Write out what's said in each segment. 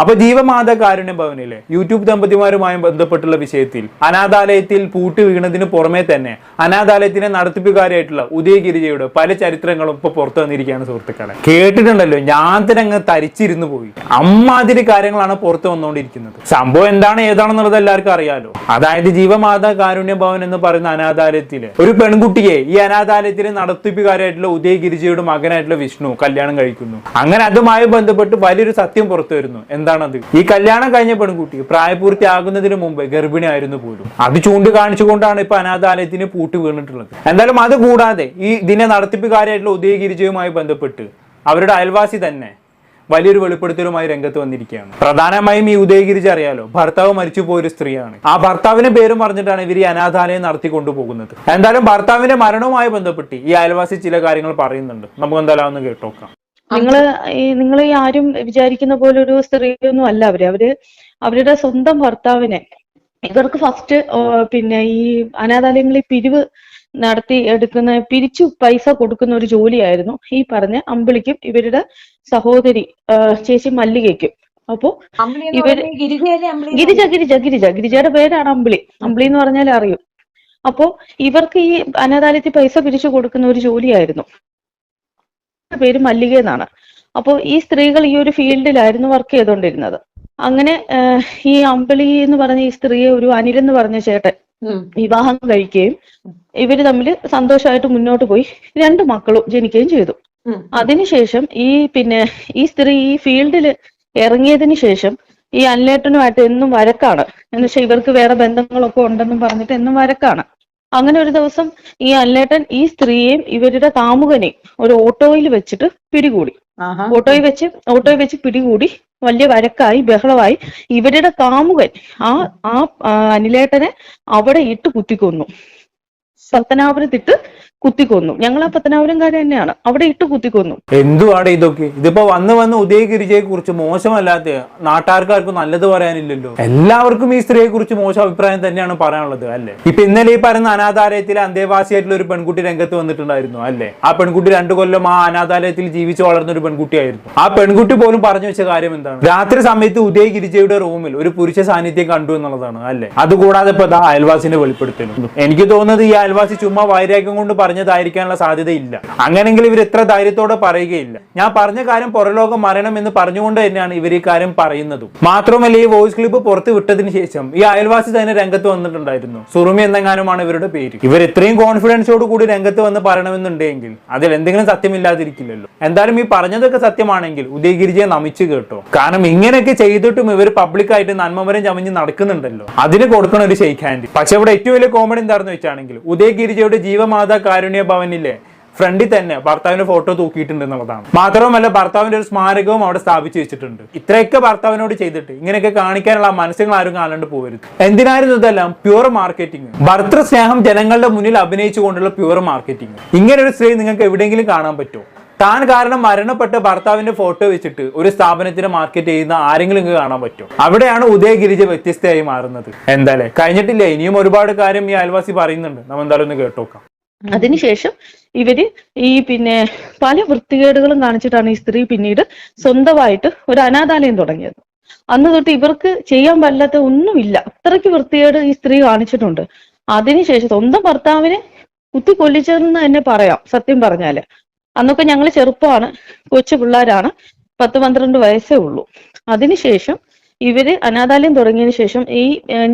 അപ്പൊ ജീവമാത കാരുണ്യ ഭവനിലെ യൂട്യൂബ് ദമ്പതിമാരുമായി ബന്ധപ്പെട്ടുള്ള വിഷയത്തിൽ അനാഥാലയത്തിൽ പൂട്ട് വീണതിന് പുറമെ തന്നെ അനാഥാലയത്തിനെ നടത്തിപ്പുകാരായിട്ടുള്ള ഉദയഗിരിജയുടെ പല ചരിത്രങ്ങളും ഇപ്പൊ പുറത്തു വന്നിരിക്കുകയാണ് സുഹൃത്തുക്കളെ. കേട്ടിട്ടുണ്ടല്ലോ ഞാൻ തന്നെ അങ്ങ് തരിച്ചിരുന്നു പോയി. അമ്മാതിരി കാര്യങ്ങളാണ് പുറത്തു വന്നുകൊണ്ടിരിക്കുന്നത് സംഭവം എന്താണ് ഏതാണെന്നുള്ളത് എല്ലാവർക്കും അറിയാലോ. അതായത് ജീവമാത കാരുണ്യ ഭവൻ എന്ന് പറയുന്ന അനാഥാലയത്തിൽ ഒരു പെൺകുട്ടിയെ ഈ അനാഥാലയത്തിലെ നടത്തിപ്പുകാരായിട്ടുള്ള ഉദയഗിരിജയുടെ മകനായിട്ടുള്ള വിഷ്ണു കല്യാണം കഴിക്കുന്നു. അങ്ങനെ അതുമായി ബന്ധപ്പെട്ട് വലിയൊരു സത്യം പുറത്തു വരുന്നു. എന്താണത്? ഈ കല്യാണം കഴിഞ്ഞ പെൺകുട്ടി പ്രായപൂർത്തിയാകുന്നതിന് മുമ്പ് ഗർഭിണിയായിരുന്നു പോലും. അത് ചൂണ്ടിക്കാണിച്ചുകൊണ്ടാണ് ഇപ്പൊ അനാഥാലയത്തിന് പൂട്ടി വീണിട്ടുള്ളത്. എന്തായാലും അത് കൂടാതെ ഈ ഇതിനെ നടത്തിപ്പുകാരായിട്ടുള്ള ഉദയഗിരിജയുമായി ബന്ധപ്പെട്ട് അവരുടെ അയൽവാസി തന്നെ വലിയൊരു വെളിപ്പെടുത്തലുമായി രംഗത്ത് വന്നിരിക്കുകയാണ്. പ്രധാനമായും ഈ ഉദയഗിരിജ അറിയാലോ ഭർത്താവ് മരിച്ചു പോയൊരു സ്ത്രീയാണ്. ആ ഭർത്താവിന്റെ പേരും പറഞ്ഞിട്ടാണ് ഇവർ ഈ അനാഥാലയം നടത്തി കൊണ്ടുപോകുന്നത് എന്തായാലും ഭർത്താവിന്റെ മരണവുമായി ബന്ധപ്പെട്ട് ഈ അയൽവാസി ചില കാര്യങ്ങൾ പറയുന്നുണ്ട്. നമുക്ക് എന്തായാലും ഒന്ന് കേട്ടോക്കാം. നിങ്ങൾ നിങ്ങൾ ഈ ആരും വിചാരിക്കുന്ന പോലെ ഒരു സ്ത്രീയൊന്നും അല്ല അവർ. അവർ അവരുടെ സ്വന്തം ഭർത്താവിനെ ഇവർക്ക് ഫസ്റ്റ് പിന്നെ ഈ അനാഥാലയങ്ങളിൽ പിരിവ് നടത്തി എടുക്കുന്ന പിരിച്ചു പൈസ കൊടുക്കുന്ന ഒരു ജോലിയായിരുന്നു. ഈ പറഞ്ഞ അമ്പിളിക്കും ഇവരുടെ സഹോദരി ചേച്ചി മല്ലികയ്ക്കും. അപ്പോ ഇവർ ഗിരിജ ഗിരിജ ഗിരിജ ഗിരിജയുടെ പേരാണ് അമ്പിളി. അമ്പിളി എന്ന് പറഞ്ഞാൽ അറിയും. അപ്പോ ഇവർക്ക് ഈ അനാഥാലയത്തിൽ പൈസ പിരിച്ചു കൊടുക്കുന്ന ഒരു ജോലിയായിരുന്നു. പേര് മല്ലിക എന്നാണ്. അപ്പോൾ ഈ സ്ത്രീകൾ ഈ ഒരു ഫീൽഡിലായിരുന്നു വർക്ക് ചെയ്തുകൊണ്ടിരുന്നത് അങ്ങനെ ഈ അമ്പിളി എന്ന് പറഞ്ഞ ഈ സ്ത്രീയെ ഒരു അനിൽ എന്ന് പറഞ്ഞ ചേട്ടൻ വിവാഹം കഴിക്കുകയും ഇവർ തമ്മിൽ സന്തോഷമായിട്ട് മുന്നോട്ട് പോയി. രണ്ട് മക്കളും ജനിക്കുകയും ചെയ്തു. അതിനുശേഷം ഈ പിന്നെ ഈ സ്ത്രീ ഈ ഫീൽഡിൽ ഇറങ്ങിയതിന് ശേഷം ഈ അനിലേട്ടനുമായിട്ട് എന്നും വരക്കാണ് എന്ന് വെച്ചാൽ ഇവർക്ക് വേറെ ബന്ധങ്ങളൊക്കെ ഉണ്ടെന്നും പറഞ്ഞിട്ട് എന്നും വഴക്കാണ്. അങ്ങനെ ഒരു ദിവസം ഈ അല്ലേട്ടൻ ഈ സ്ത്രീയെയും ഇവരുടെ കാമുകനെയും ഒരു ഓട്ടോയിൽ വെച്ചിട്ട് പിടികൂടി. ഓട്ടോയിൽ വെച്ച് ഓട്ടോയിൽ വെച്ച് പിടികൂടി വലിയ വരക്കായി ബഹളമായി ഇവരുടെ കാമുകൻ ആ ആ, അനിലേട്ടനെ അവിടെ ഇട്ട് കുത്തിക്കൊന്നു പത്തനാപുരത്തിട്ട് കുത്തിക്കൊന്നു. ഞങ്ങൾ ആ പത്തനാപുരംകാര് തന്നെയാണ്. അവിടെ ഇട്ട് കുത്തിക്കൊന്നു. എന്തുവാടെ ഇതൊക്കെ? ഇതിപ്പോ വന്ന് വന്ന് ഉദയഗിരിജയെ കുറിച്ച് മോശമല്ലാത്ത നാട്ടുകാർക്കാർക്കും നല്ലത് പറയാനില്ലല്ലോ. എല്ലാവർക്കും ഈ സ്ത്രീയെ കുറിച്ച് മോശം അഭിപ്രായം തന്നെയാണ് പറയാനുള്ളത് അല്ലെ? ഇപ്പൊ ഇന്നലെ ഈ പറയുന്ന അനാഥാലയത്തിലെ അന്തേവാസിയായിട്ടുള്ള ഒരു പെൺകുട്ടി രംഗത്ത് വന്നിട്ടുണ്ടായിരുന്നു അല്ലെ? ആ പെൺകുട്ടി രണ്ടു കൊല്ലം ആ അനാഥാലയത്തിൽ ജീവിച്ചു വളർന്ന ഒരു പെൺകുട്ടിയായിരുന്നു. ആ പെൺകുട്ടി പോലും പറഞ്ഞു വെച്ച കാര്യം എന്താണ്? രാത്രി സമയത്ത് ഉദയഗിരിജയുടെ റൂമിൽ ഒരു പുരുഷ സാന്നിധ്യം കണ്ടു എന്നുള്ളതാണ് അല്ലെ? അതുകൂടാതെ ഇപ്പൊ അയൽവാസിനെ വെളിപ്പെടുത്തുന്നു എനിക്ക് തോന്നുന്നത് ഈ ചുമ്മാ വൈരാഗ്യം കൊണ്ട് പറഞ്ഞതായിരിക്കാനുള്ള സാധ്യതയില്ല. അങ്ങനെങ്കിൽ ഇവർ ഇത്ര ധൈര്യത്തോടെ പറയുകയില്ല. ഞാൻ പറഞ്ഞ കാര്യം പുറലോകം മരണം എന്ന് പറഞ്ഞുകൊണ്ട് തന്നെയാണ് ഇവർ ഈ കാര്യം പറയുന്നതും. മാത്രമല്ല ഈ വോയിസ് ക്ലിപ്പ് പുറത്ത് വിട്ടതിന് ശേഷം ഈ അയൽവാസി തന്നെ രംഗത്ത് വന്നിട്ടുണ്ടായിരുന്നു. സുറുമി എന്നെങ്ങാനുമാണ് ഇവരുടെ പേര്. ഇവർ ഇത്രയും കോൺഫിഡൻസോട് കൂടി രംഗത്ത് വന്ന് പറയണമെന്നുണ്ടെങ്കിൽ അതിൽ എന്തെങ്കിലും സത്യമില്ലാതിരിക്കില്ലല്ലോ. എന്തായാലും ഈ പറഞ്ഞതൊക്കെ സത്യമാണെങ്കിൽ ഉദയഗിരിജയെ നമിച്ചു കേട്ടോ. കാരണം ഇങ്ങനെയൊക്കെ ചെയ്തിട്ടും ഇവർ പബ്ലിക്കായിട്ട് നന്മമരം ചമഞ്ഞ് നടക്കുന്നുണ്ടല്ലോ. അതിന് കൊടുക്കണ ഒരു ഷെയ്ക്ക് ഹാൻഡ് പക്ഷെ ഇവിടെ ഏറ്റവും വലിയ കോമഡി എന്താണെന്ന് വെച്ചാണെങ്കിൽ ഉദയഗിരിജയുടെ ജീവമാത കാരുണ്യ ഭവനിലെ ഫ്രണ്ടിൽ തന്നെ ഭർത്താവിന്റെ ഫോട്ടോ തൂക്കിയിട്ടുണ്ട് എന്നുള്ളതാണ്. മാത്രവുമല്ല ഭർത്താവിന്റെ ഒരു സ്മാരകവും അവിടെ സ്ഥാപിച്ചു വെച്ചിട്ടുണ്ട്. ഇത്രയൊക്കെ ഭർത്താവിനോട് ചെയ്തിട്ട് ഇങ്ങനെയൊക്കെ കാണിക്കാനുള്ള മനസ്സുകൾ ആരും കാണാണ്ട് പോകരുത്. എന്തിനായിരുന്നു ഇതെല്ലാം? പ്യുവർ മാർക്കറ്റിംഗ് ഭർത്തൃ സ്നേഹം ജനങ്ങളുടെ മുന്നിൽ അഭിനയിച്ചുകൊണ്ടുള്ള പ്യുവർ മാർക്കറ്റിംഗ് ഇങ്ങനെ ഒരു സ്ത്രീ നിങ്ങൾക്ക് എവിടെയെങ്കിലും കാണാൻ പറ്റുമോ? താൻ കാരണം മരണപ്പെട്ട ഭർത്താവിന്റെ ഫോട്ടോ വെച്ചിട്ട് ഒരു സ്ഥാപനത്തിന് മാർക്കറ്റ് ചെയ്യുന്ന ആരെങ്കിലും കാണാൻ പറ്റും. അവിടെയാണ് ഉദയഗിരിജ വ്യത്യസ്തയായി മാറുന്നത്. എന്തായാലും കഴിഞ്ഞിട്ടില്ല? ഇനിയും ഒരുപാട് കാര്യം ഈ അയൽവാസി പറയുന്നുണ്ട്. നമ്മൾ എന്തായാലും ഒന്ന് കേട്ടോക്കാം. അതിനുശേഷം ഇവർ ഈ പിന്നെ പല വൃത്തികേടുകളും കാണിച്ചിട്ടാണ് ഈ സ്ത്രീ പിന്നീട് സ്വന്തമായിട്ട് ഒരു അനാഥാലയം തുടങ്ങിയത്. അന്ന് തൊട്ട് ഇവർക്ക് ചെയ്യാൻ പറ്റാത്ത ഒന്നുമില്ല. അത്രയ്ക്ക് വൃത്തികേട് ഈ സ്ത്രീ കാണിച്ചിട്ടുണ്ട്. അതിനുശേഷം സ്വന്തം ഭർത്താവിനെ കുത്തി കൊല്ലിച്ചതെന്ന് തന്നെ പറയാം. സത്യം പറഞ്ഞാൽ. അന്നൊക്കെ ഞങ്ങൾ ചെറുപ്പമാണ്. കൊച്ചു പിള്ളേരാണ്. പത്ത് പന്ത്രണ്ട് വയസ്സേ ഉള്ളൂ. അതിനുശേഷം ഇവർ അനാഥാലയം തുടങ്ങിയതിന് ശേഷം ഈ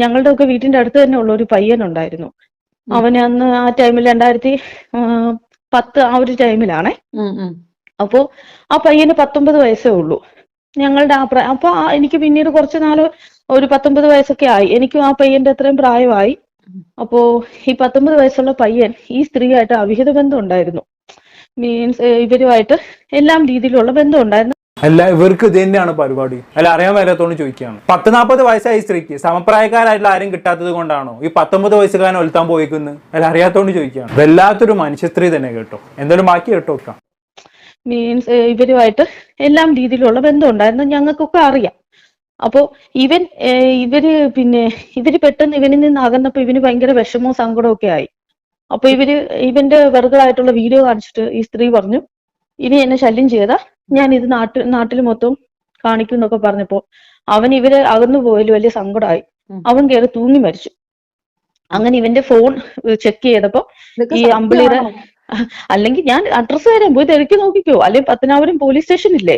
ഞങ്ങളുടെ ഒക്കെ വീട്ടിന്റെ അടുത്ത് തന്നെ ഉള്ള ഒരു പയ്യനുണ്ടായിരുന്നു. അവന് അന്ന് ആ ടൈമിൽ രണ്ടായിരത്തി പത്ത് ആ ഒരു ടൈമിലാണേ. അപ്പോ ആ പയ്യന് പത്തൊമ്പത് വയസ്സേ ഉള്ളൂ. ഞങ്ങളുടെ ആ പ്രായം അപ്പൊ എനിക്ക് പിന്നീട് കുറച്ച് നാല് ഒരു പത്തൊമ്പത് വയസ്സൊക്കെ ആയി. എനിക്കും ആ പയ്യന്റെ അത്രയും പ്രായമായി. അപ്പോ ഈ പത്തൊമ്പത് വയസ്സുള്ള പയ്യൻ ഈ സ്ത്രീയായിട്ട് അവിഹിത ബന്ധം ഉണ്ടായിരുന്നു. മീൻസ് ഇവരുമായിട്ട് എല്ലാം രീതിയിലുള്ള ബന്ധം ഉണ്ടായിരുന്നു അല്ല ഇവർക്ക് ഇത് തന്നെയാണ് പരിപാടി. അല്ല അറിയാൻ മേലാത്തോണ്ട് ചോദിക്കുകയാണ്. പത്ത് നാൽപ്പത് വയസ്സായ സ്ത്രീക്ക് സമപ്രായക്കാരായിട്ടുള്ള ആരും കിട്ടാത്തത് കൊണ്ടാണോ ഈ പത്തൊമ്പത് വയസ്സുകാരൻ ഒലുത്താൻ പോയിക്കുന്നത് അല്ല അറിയാത്തോണ്ട് ചോദിക്കുകയാണ്. വല്ലാത്തൊരു മനുഷ്യ സ്ത്രീ തന്നെ കേട്ടോ. എന്തായാലും ബാക്കി കേട്ടോ വെക്കാം മീൻസ് ഇവരുമായിട്ട് എല്ലാം രീതിയിലുള്ള ബന്ധം ഉണ്ടായിരുന്നു ഞങ്ങൾക്കൊക്കെ അറിയാം. അപ്പോ ഇവൻ ഇവർ പിന്നെ ഇവർ പെട്ടെന്ന് ഇവനിൽ നിന്ന് അകന്നപ്പോ ഇവന് ഭയങ്കര വിഷമവും സങ്കടവും ഒക്കെ ആയി. അപ്പൊ ഇവർ ഇവന്റെ വെറുതായിട്ടുള്ള വീഡിയോ കാണിച്ചിട്ട് ഈ സ്ത്രീ പറഞ്ഞു ഇനി എന്നെ ശല്യം ചെയ്താ ഞാൻ ഇത് നാട്ടിൽ നാട്ടിൽ മൊത്തം കാണിക്കും എന്നൊക്കെ പറഞ്ഞപ്പോ അവൻ ഇവരെ അകന്നു പോയാൽ വലിയ സങ്കടമായി. അവൻ കയറി തൂങ്ങി മരിച്ചു. അങ്ങനെ ഇവന്റെ ഫോൺ ചെക്ക് ചെയ്തപ്പോ ഈ അമ്പിളിയുടെ അല്ലെങ്കിൽ ഞാൻ അഡ്രസ്സ് തരാം പോയി തിരക്കി നോക്കിക്കോ. അല്ലെങ്കിൽ പത്തനാപുരം പോലീസ് സ്റ്റേഷൻ ഇല്ലേ.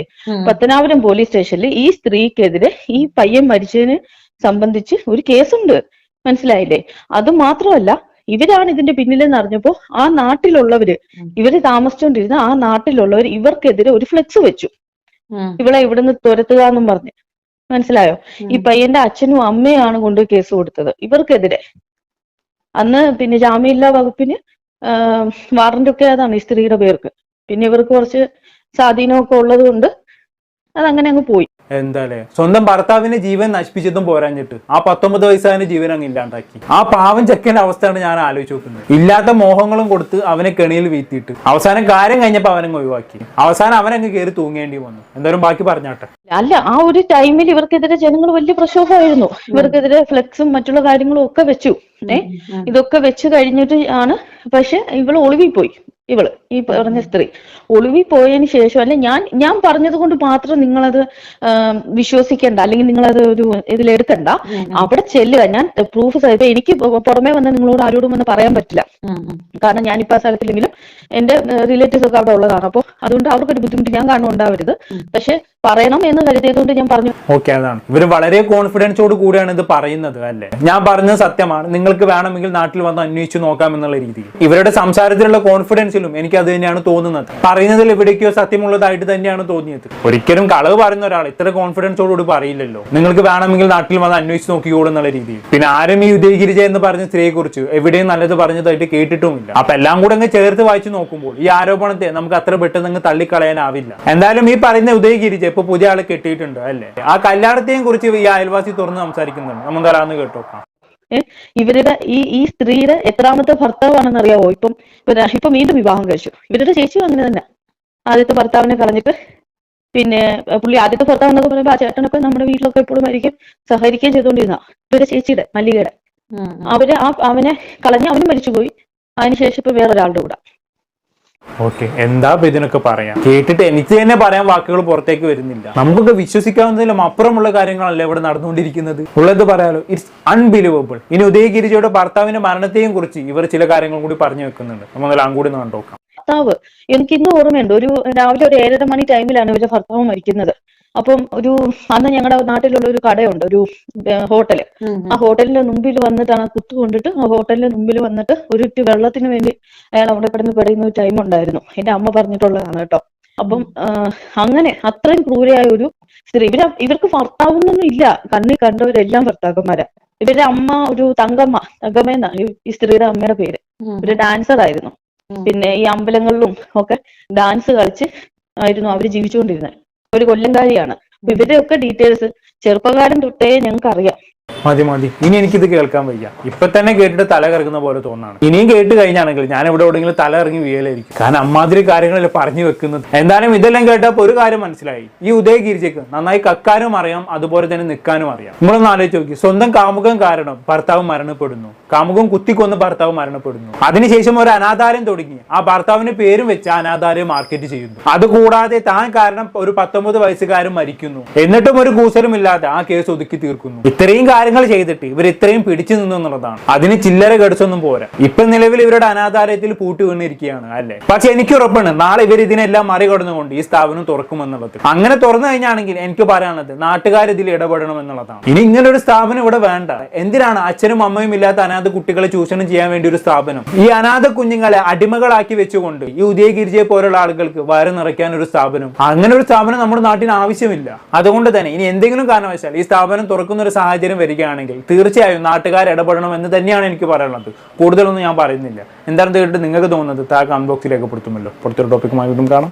പത്തനാപുരം പോലീസ് സ്റ്റേഷനിൽ ഈ സ്ത്രീക്കെതിരെ ഈ പയ്യൻ മരിച്ചതിന് സംബന്ധിച്ച് ഒരു കേസുണ്ട് മനസ്സിലായില്ലേ? അത് മാത്രമല്ല ഇവരാണ് ഇതിന്റെ പിന്നിലെന്ന് അറിഞ്ഞപ്പോ ആ നാട്ടിലുള്ളവര്. ഇവർ താമസിച്ചുകൊണ്ടിരുന്ന ആ നാട്ടിലുള്ളവർ ഇവർക്കെതിരെ ഒരു ഫ്ലെക്സ് വെച്ചു. ഇവളെ ഇവിടുന്ന് തുരത്തുക എന്നും പറഞ്ഞ്. മനസ്സിലായോ? ഈ പയ്യന്റെ അച്ഛനും അമ്മയാണ് കൊണ്ട് കേസ് കൊടുത്തത് ഇവർക്കെതിരെ. അന്ന് പിന്നെ ജാമ്യമില്ലാ വകുപ്പിന് വാറന്റ് ഒക്കെ അതാണ് ഈ സ്ത്രീയുടെ പേർക്ക്. പിന്നെ ഇവർക്ക് കുറച്ച് സ്വാധീനമൊക്കെ ഉള്ളത് കൊണ്ട് അതങ്ങനെ അങ്ങ് പോയി. എന്താലേ? സ്വന്തം ഭർത്താവിനെ ജീവൻ നശിപ്പിച്ചതും പോരാഞ്ഞിട്ട് ആ പത്തൊമ്പത് വയസ്സാവിന് ജീവൻ അങ്ങ് ഇല്ലാണ്ടാക്കി. ആ പാവം ചെക്കന്റെ അവസ്ഥയാണ് ഞാൻ ആലോചിച്ച് നോക്കുന്നത്. ഇല്ലാത്ത മോഹങ്ങളും കൊടുത്ത് അവനെ കെണിയിൽ വീത്തിയിട്ട് അവസാനം കാര്യം കഴിഞ്ഞപ്പോ അവനങ്ങ് ഒഴിവാക്കി. അവസാനം അവനങ്ങ് കയറി തൂങ്ങേണ്ടി വന്നു. എന്തായാലും ബാക്കി പറഞ്ഞാട്ടെ. അല്ല ആ ഒരു ടൈമിൽ ഇവർക്കെതിരെ ജനങ്ങൾ വലിയ പ്രക്ഷോഭമായിരുന്നു. ഇവർക്കെതിരെ ഫ്ലെക്സും മറ്റുള്ള കാര്യങ്ങളും ഒക്കെ വെച്ചു. ഏ? ഇതൊക്കെ വെച്ച് കഴിഞ്ഞിട്ട് ആണ്. പക്ഷെ ഇവൾ ഒളിവിൽ പോയി. ഇവൾ ഈ പറഞ്ഞ സ്ത്രീ. ഒളിവി പോയതിന് ശേഷം അല്ലെ ഞാൻ ഞാൻ പറഞ്ഞത് കൊണ്ട് മാത്രം നിങ്ങളത് വിശ്വസിക്കേണ്ട വിശ്വസിക്കണ്ട. അല്ലെങ്കിൽ നിങ്ങളത് ഒരു ഇതിലെടുക്കണ്ട. അവിടെ ചെല്ലുക. ഞാൻ പ്രൂഫ് ഇപ്പൊ എനിക്ക് പുറമെ വന്ന് നിങ്ങളോട് ആരോടും വന്ന് പറയാൻ പറ്റില്ല. കാരണം ഞാനിപ്പോ ആ സ്ഥലത്തില്ലെങ്കിലും എന്റെ റിലേറ്റീവ്സ് ഒക്കെ അവിടെ ഉള്ളതാണ്. അപ്പോൾ അതുകൊണ്ട് അവർക്കൊരു ബുദ്ധിമുട്ട് ഞാൻ കാണും ഉണ്ടാവരുത് പക്ഷെ പറയണം എന്ന് കരുതിയതുകൊണ്ട് ഞാൻ പറഞ്ഞു. ഓക്കെ അതാണ്. ഇവർ വളരെ കോൺഫിഡൻസോട് കൂടിയാണ് ഇത് പറയുന്നത് അല്ലേ? ഞാൻ പറഞ്ഞത് സത്യമാണ്. നിങ്ങൾക്ക് വേണമെങ്കിൽ നാട്ടിൽ വന്ന് അന്വേഷിച്ചു നോക്കാം എന്നുള്ള രീതിയിൽ. ഇവരുടെ സംസാരത്തിലുള്ള കോൺഫിഡൻസിലും എനിക്ക് അത് തന്നെയാണ് തോന്നുന്നത്. പറയുന്നതിൽ എവിടേക്കോ സത്യമുള്ളതായിട്ട് തന്നെയാണ് തോന്നിയത്. ഒരിക്കലും കളവ് പറയുന്ന ഒരാൾ ഇത്ര കോൺഫിഡൻസോടുകൂടി പറയില്ലല്ലോ. നിങ്ങൾക്ക് വേണമെങ്കിൽ നാട്ടിൽ വന്ന് അന്വേഷിച്ച് നോക്കിക്കോളൂ എന്നുള്ള രീതിയിൽ. പിന്നെ ആരും ഈ ഉദയഗിരിജ എന്ന് പറഞ്ഞ സ്ത്രീയെ കുറിച്ച് എവിടെയും നല്ലത് പറഞ്ഞതായിട്ട് കേട്ടിട്ടുമില്ല. അപ്പൊ എല്ലാം കൂടെ അങ്ങ് ചേർത്ത് വായിച്ചു നോക്കുമ്പോൾ ഈ ആരോപണത്തെ നമുക്ക് അത്ര പെട്ടെന്ന് അങ്ങ് തള്ളിക്കളയാനാവില്ല. എന്തായാലും ഈ പറയുന്ന ഉദയഗിരിജ ഇപ്പൊ പുതിയ ആളെ കെട്ടിയിട്ടുണ്ട് അല്ലേ? ആ കല്യാണത്തെയും കുറിച്ച് ഈ അയൽവാസി തുറന്ന് സംസാരിക്കുന്നുണ്ട് നമുക്ക് തരാന്ന് കേട്ടോക്കാം. ഇവരുടെ ഈ ഈ സ്ത്രീയുടെ എത്രാമത്തെ ഭർത്താവാണെന്ന് അറിയാവോ ഇപ്പം ഇപ്പൊ വീണ്ടും വിവാഹം കഴിച്ചു. ഇവരുടെ ചേച്ചിയും അങ്ങനെ തന്നെ. ആദ്യത്തെ ഭർത്താവിനെ കളഞ്ഞിട്ട് പിന്നെ പുള്ളി ആദ്യത്തെ ഭർത്താവ് എന്നൊക്കെ പറയുമ്പോൾ ആ ചേട്ടനൊക്കെ നമ്മുടെ വീട്ടിലൊക്കെ എപ്പോഴും ആയിരിക്കും സഹകരിക്കുകയും ചെയ്തുകൊണ്ടിരുന്ന ഇവരുടെ ചേച്ചിയുടെ മല്ലികയുടെ. അവർ ആ അവനെ കളഞ്ഞ് അവനും മരിച്ചുപോയി. അതിനുശേഷം ഇപ്പൊ വേറൊരാളുടെ കൂടെ. ഓക്കെ എന്താ ഇപ്പൊ ഇതിനൊക്കെ പറയാം? കേട്ടിട്ട് എനിക്ക് തന്നെ പറയാൻ വാക്കുകൾ പുറത്തേക്ക് വരുന്നില്ല. നമുക്കൊക്കെ വിശ്വസിക്കാവുന്നതിലും അപ്പുറമുള്ള കാര്യങ്ങളല്ലേ ഇവിടെ നടന്നുകൊണ്ടിരിക്കുന്നത്? ഉള്ളത് പറയാലോ ഇറ്റ്സ് അൺബിലീവബിൾ ഇനി ഉദയഗിരിജയുടെ ഭർത്താവിന്റെ മരണത്തെയും കുറിച്ച് ഇവർ ചില കാര്യങ്ങൾ കൂടി പറഞ്ഞു വെക്കുന്നുണ്ട്. നമ്മൾ കൂടി നോക്കാം കണ്ടോക്കാം ഭർത്താവ് എനിക്ക് ഇന്ന് ഓർമ്മയുണ്ട് ഒരു രാവിലെ ഒരു ഏഴര മണി ടൈമിലാണ് ഇവരുടെ ഭർത്താവ് മരിക്കുന്നത്. അപ്പം ഒരു അന്ന് ഞങ്ങളുടെ നാട്ടിലുള്ള ഒരു കടയുണ്ട് ഒരു ഹോട്ടൽ. ആ ഹോട്ടലിന്റെ മുമ്പിൽ വന്നിട്ടാണ് കുത്തു കൊണ്ടിട്ട് ആ ഹോട്ടലിന്റെ മുമ്പിൽ വന്നിട്ട് ഒരു വെള്ളത്തിന് വേണ്ടി അയാൾ അവിടെ കിടന്ന് പെടുന്ന ഒരു ടൈം ഉണ്ടായിരുന്നു. എന്റെ അമ്മ പറഞ്ഞിട്ടുള്ളതാണ് കേട്ടോ. അപ്പം അങ്ങനെ അത്രയും ക്രൂരയായ ഒരു സ്ത്രീ. ഇവർ ഇവർക്ക് ഭർത്താവൊന്നും ഇല്ല. കണ്ണി കണ്ടവരെല്ലാം ഭർത്താക്കന്മാരാ. ഇവരുടെ അമ്മ ഒരു തങ്കമ്മ തങ്കമ്മ എന്നാണ് ഈ- സ്ത്രീയുടെ അമ്മയുടെ പേര്. ഒരു ഡാൻസർ ആയിരുന്നു. പിന്നെ ഈ അമ്പലങ്ങളിലും ഒക്കെ ഡാൻസ് കളിച്ച് ആയിരുന്നു അവർ ജീവിച്ചുകൊണ്ടിരുന്നത്. ഒരു കൊല്ലംകാരിയാണ് ഇവരുടെയൊക്കെ ഡീറ്റെയിൽസ് ചെറുപ്പകാലം തൊട്ടേ ഞങ്ങൾക്ക് അറിയാം മതി മതി. ഇനി എനിക്കിത് കേൾക്കാൻ വയ്യ. ഇപ്പൊ തന്നെ കേട്ടിട്ട് തല കറങ്ങുന്ന പോലെ തോന്നാണ്. ഇനിയും കേട്ട് കഴിഞ്ഞാണെങ്കിൽ ഞാൻ ഇവിടെ എവിടെയെങ്കിലും തല ഇറങ്ങി വീലായിരിക്കും കാരണം അമ്മാതിരി കാര്യങ്ങളല്ലേ പറഞ്ഞു വെക്കുന്നത്. എന്തായാലും ഇതെല്ലാം കേട്ടപ്പോൾ ഒരു കാര്യം മനസ്സിലായി. ഈ ഉദയഗിരിജയ്ക്ക് നന്നായി കക്കാനും അറിയാം അതുപോലെ തന്നെ നിൽക്കാനും അറിയാം. നമ്മളൊന്ന് ആലോചിച്ച് നോക്കി. സ്വന്തം കാമുകം കാരണം ഭർത്താവ് മരണപ്പെടുന്നു. കാമുകം കുത്തിക്കൊന്ന് ഭർത്താവ് മരണപ്പെടുന്നു. അതിനുശേഷം ഒരു അനാഥാലയം തുടങ്ങി. ആ ഭർത്താവിന് പേരും വെച്ച് അനാഥാലയം മാർക്കറ്റ് ചെയ്യുന്നു. അതുകൂടാതെ താൻ കാരണം ഒരു പത്തൊമ്പത് വയസ്സുകാരൻ മരിക്കുന്നു. എന്നിട്ടും ഒരു കൂസലും ആ കേസ് ഒതുക്കി തീർക്കുന്നു. ഇത്രയും കാര്യങ്ങൾ ചെയ്തിട്ട് ഇവർ ഇത്രയും പിടിച്ചു നിന്നു എന്നുള്ളതാണ്. അതിന് ചില്ലറ കടിച്ചൊന്നും പോരാ. ഇപ്പൊ നിലവിൽ ഇവരുടെ അനാഥാലയത്തിൽ പൂട്ടി വീണിരിക്കുകയാണ് അല്ലേ? പക്ഷെ എനിക്ക് ഉറപ്പാണ് നാളെ ഇവർ ഇതിനെല്ലാം മറികടന്നുകൊണ്ട് ഈ സ്ഥാപനം തുറക്കുമെന്നുള്ളത്. അങ്ങനെ തുറന്നു കഴിഞ്ഞാണെങ്കിൽ എനിക്ക് പറയാനുള്ളത് നാട്ടുകാർ ഇതിൽ ഇടപെടണം എന്നുള്ളതാണ്. ഇനി ഇങ്ങനെ ഒരു സ്ഥാപനം ഇവിടെ വേണ്ട. എന്തിനാണ് അച്ഛനും അമ്മയും ഇല്ലാത്ത അനാഥ കുട്ടികളെ ചൂഷണം ചെയ്യാൻ വേണ്ടി ഒരു സ്ഥാപനം? ഈ അനാഥ കുഞ്ഞുങ്ങളെ അടിമകളാക്കി വെച്ചുകൊണ്ട് ഈ ഉദയഗിരിജയെ പോലുള്ള ആളുകൾക്ക് വയറ് നിറയ്ക്കാൻ ഒരു സ്ഥാപനം? അങ്ങനെ ഒരു സ്ഥാപനം നമ്മുടെ നാട്ടിന് ആവശ്യമില്ല. അതുകൊണ്ട് തന്നെ ഇനി എന്തെങ്കിലും കാരണവശാൽ ഈ സ്ഥാപനം തുറക്കുന്ന ഒരു സാഹചര്യം വരികയാണെങ്കിൽ തീർച്ചയായും നാട്ടുകാർ ഇടപെടണം എന്ന് തന്നെയാണ് എനിക്ക് പറയാനുള്ളത്. കൂടുതലൊന്നും ഞാൻ പറയുന്നില്ല. എന്താണ് കേട്ടിട്ട് നിങ്ങൾക്ക് തോന്നുന്നത്? താഴെ കമന്റ് ബോക്സിൽ രേഖപ്പെടുത്തുമല്ലോ പുറത്തൊരു ടോപ്പിക്കുമായി വീണ്ടും കാണാം.